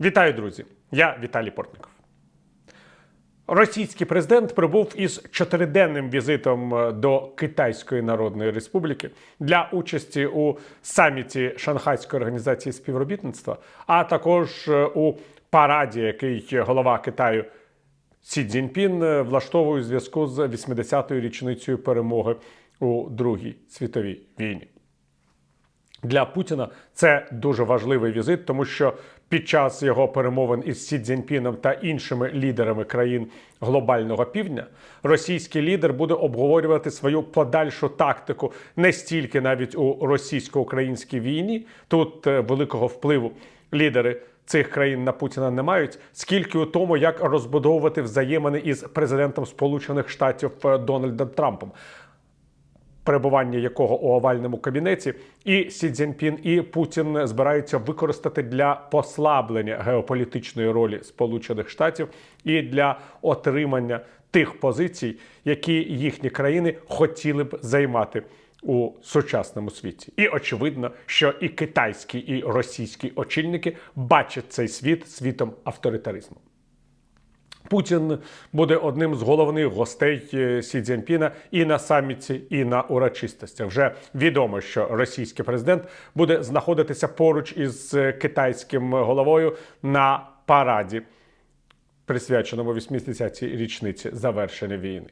Вітаю, друзі! Я Віталій Портников. Російський президент прибув із чотириденним візитом е, до Китайської Народної Республіки для участі у саміті Шанхайської організації співробітництва, а також е, у параді, який голова Китаю Сі Цзіньпін е, влаштовує у зв'язку з 80-ю річницею перемоги у Другій світовій війні. Для Путіна це дуже важливий візит, тому що під час його перемовин із Сі Цзіньпіном та іншими лідерами країн глобального півдня російський лідер буде обговорювати свою подальшу тактику не стільки навіть у російсько-українській війні. Тут е, великого впливу лідери цих країн на Путіна не мають, скільки у тому, як розбудовувати взаємини із президентом Сполучених Штатів е, Дональдом Трампом перебування якого у овальному кабінеті, і Сі Цзіньпін, і Путін збираються використати для послаблення геополітичної ролі Сполучених Штатів і для отримання тих позицій, які їхні країни хотіли б займати. У сучасному світі, і очевидно, що і китайські, і російські очільники бачать цей світ світом авторитаризму. Путін буде одним з головних гостей е, Сі Цзіньпіна і на саміті, і на урочистостях. Вже відомо, що російський президент буде знаходитися поруч із е, китайським головою на параді, присвяченому 80-й річниці завершення війни.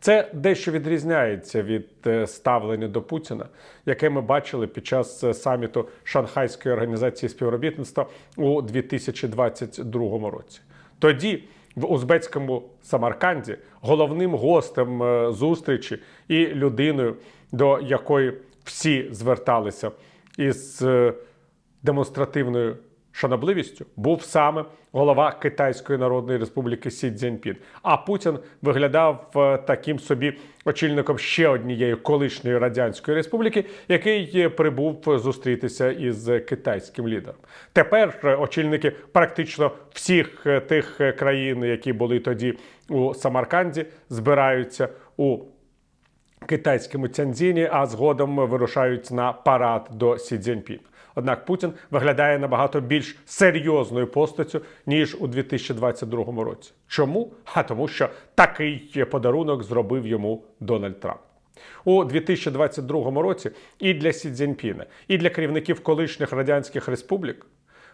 Це дещо відрізняється від е, ставлення до Путіна, яке ми бачили під час саміту Шанхайської організації співробітництва у 2022 році. Тоді в узбецькому Самарканді головним гостем е, зустрічі і людиною, до якої всі зверталися із е, демонстративною шанобливістю, був саме голова Китайської Народної Республіки Сі Цзіньпін. А Путін виглядав е, таким собі очільником ще однієї колишньої радянської республіки, який е, прибув зустрітися із китайським лідером. Тепер е, очільники практично всіх тих країн, які були тоді у Самарканді, збираються у китайському Цянзіні, а згодом вирушають на парад до Сі Цзіньпіна. Однак Путін виглядає набагато більш серйозною постаттю ніж у 2022 році. Чому? А тому, що такий подарунок зробив йому Дональд Трамп. У 2022 році і для Сі Цзіньпіна, і для керівників колишніх радянських республік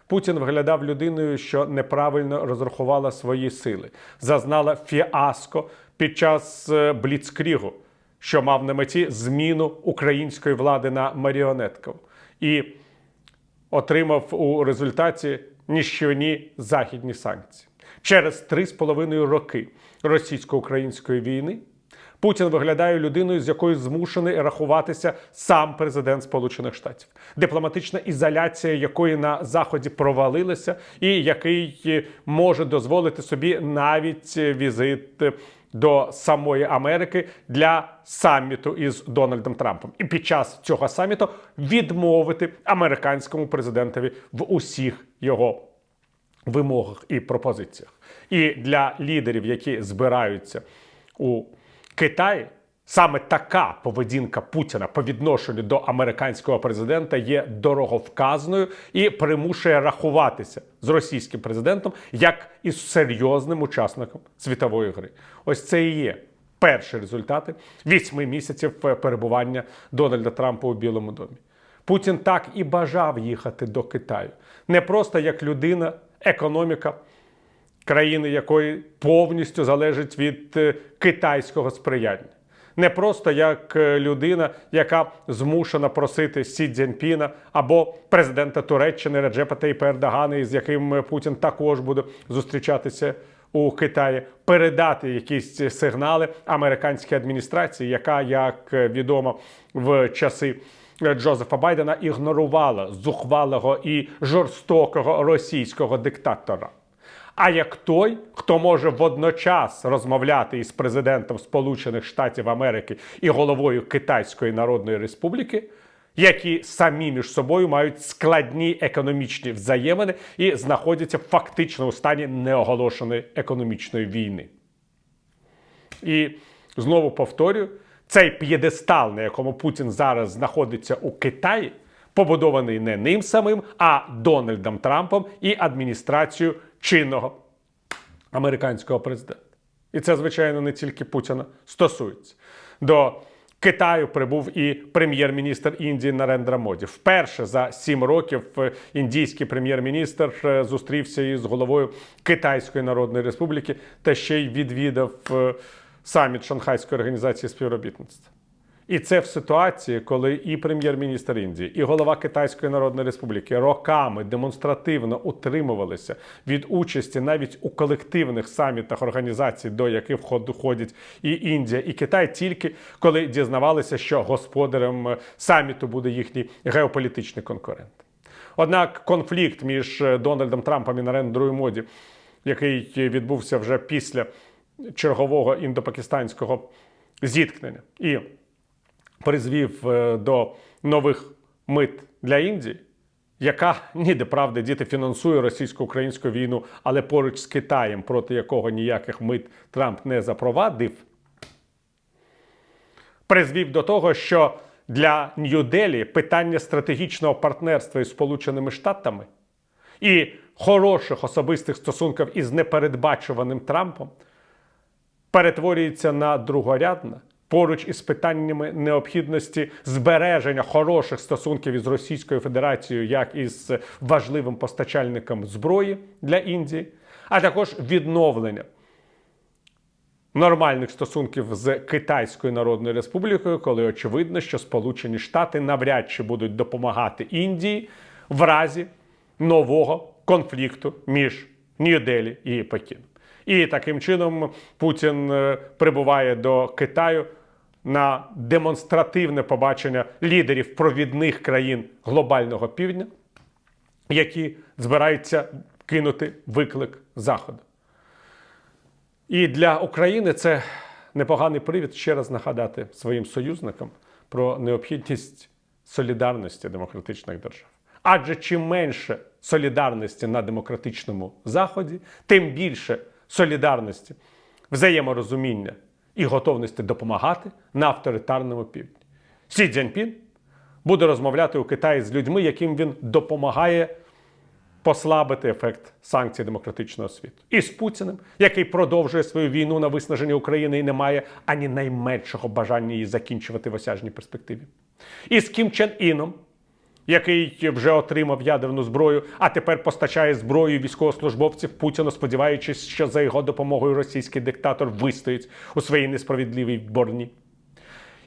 Путін виглядав людиною, що неправильно розрахувала свої сили, зазнала фіаско під час е, Бліцкрігу, що мав на меті зміну української влади на маріонетку, і отримав у результаті ніщівні західні санкції. Через три з половиною роки російсько-української війни Путін виглядає людиною, з якою змушений рахуватися сам президент Сполучених Штатів, дипломатична ізоляція якої на заході провалилася, і який е, може дозволити собі навіть е, візит е, до самої Америки для саміту із Дональдом Трампом, і під час цього саміту відмовити американському президентові в усіх його вимогах і пропозиціях. І для лідерів, які збираються у Китаї, саме така поведінка Путіна по відношенню до американського президента є дороговказною і примушує рахуватися з російським президентом як із серйозним учасником світової гри. Ось це і є. Перші результати вісьми місяців перебування Дональда Трампа у Білому домі. Путін так і бажав їхати до Китаю не просто як людина, економіка країни, якої повністю залежить від е, китайського сприяння. Не просто як е, людина, яка змушена просити Сі Цзіньпіна або президента Туреччини Реджепа Тейпа Ердогана, із яким е, Путін також буде зустрічатися у Китаї, передати якісь сигнали американській адміністрації, яка, як відомо, в часи Джозефа Байдена ігнорувала зухвалого і жорстокого російського диктатора. А як той, хто може водночас розмовляти із президентом Сполучених Штатів Америки і головою Китайської Народної Республіки, які самі між собою мають складні економічні взаємини і знаходяться фактично у стані неоголошеної економічної війни. І знову повторюю, цей п'єдестал, на якому Путін зараз знаходиться у Китаї, побудований не ним самим, а Дональдом Трампом і адміністрацією чинного американського президента. І це, звичайно, не тільки Путіна стосується. До Китаю прибув і прем'єр-міністр Індії Нарендра Моді. Вперше за сім років е, індійський прем'єр-міністр е, зустрівся із головою Китайської Народної Республіки та ще й відвідав е, саміт Шанхайської організації співробітництва. І це в ситуації, коли і прем'єр-міністр Індії, і голова Китайської Народної Республіки роками демонстративно утримувалися від участі навіть у колективних самітах організацій, до яких вход- входять і Індія, і Китай, тільки коли дізнавалися, що господарем е, саміту буде їхній геополітичний конкурент. Однак конфлікт між е, Дональдом Трампом і Нарендрою Моді, який відбувся вже після чергового індопакистанського зіткнення, і призвів е, до нових мит для Індії, яка ніде правди діти фінансує російсько-українську війну, але поруч з Китаєм, проти якого ніяких мит Трамп не запровадив, призвів до того, що для Нью-Делі питання стратегічного партнерства із Сполученими Штатами і хороших особистих стосунків із непередбачуваним Трампом перетворюється на другорядне поруч із питаннями необхідності збереження хороших стосунків із Російською Федерацією, як із важливим постачальником зброї для Індії, а також відновлення нормальних стосунків з Китайською Народною Республікою, коли очевидно, що Сполучені Штати навряд чи будуть допомагати Індії в разі нового конфлікту між Нью-Делі і Пекіном. І таким чином Путін е, прибуває до Китаю на демонстративне побачення лідерів провідних країн глобального півдня, які збираються кинути виклик Заходу. І для України це непоганий привід ще раз нагадати своїм союзникам про необхідність солідарності демократичних держав. Адже чим менше солідарності на демократичному заході, тим більше солідарності, взаєморозуміння і готовності допомагати на авторитарному півдні. Сі Цзяньпін буде розмовляти у Китаї з людьми, яким він допомагає послабити ефект санкцій демократичного світу. І з Путіним, який продовжує свою війну на виснаження України і не має ані найменшого бажання її закінчувати в осяжній перспективі. І з Кім Чен Іном, який вже отримав ядерну зброю, а тепер постачає зброю військовослужбовців Путіну, сподіваючись, що за його допомогою російський диктатор вистоїть у своїй несправедливій борні.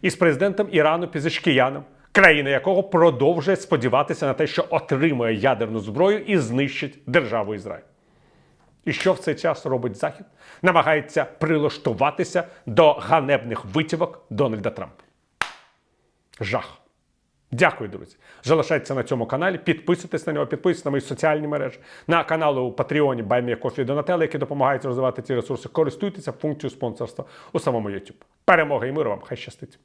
І з президентом Ірану Пізишкіяном, країна якого продовжує сподіватися на те, що отримує ядерну зброю і знищить державу Ізраїль. І що в цей час робить Захід? Намагається прилаштуватися до ганебних витівок Дональда Трампа. Жах. Дякую, друзі. Залишайтеся на цьому каналі, підписуйтесь на нього, підписуйтесь на мої соціальні мережі, на канали у Патреоні Баймія Донателла, які допомагають розвивати ці ресурси. Користуйтеся функцією спонсорства у самому YouTube. Перемоги і миру вам! Хай щастить!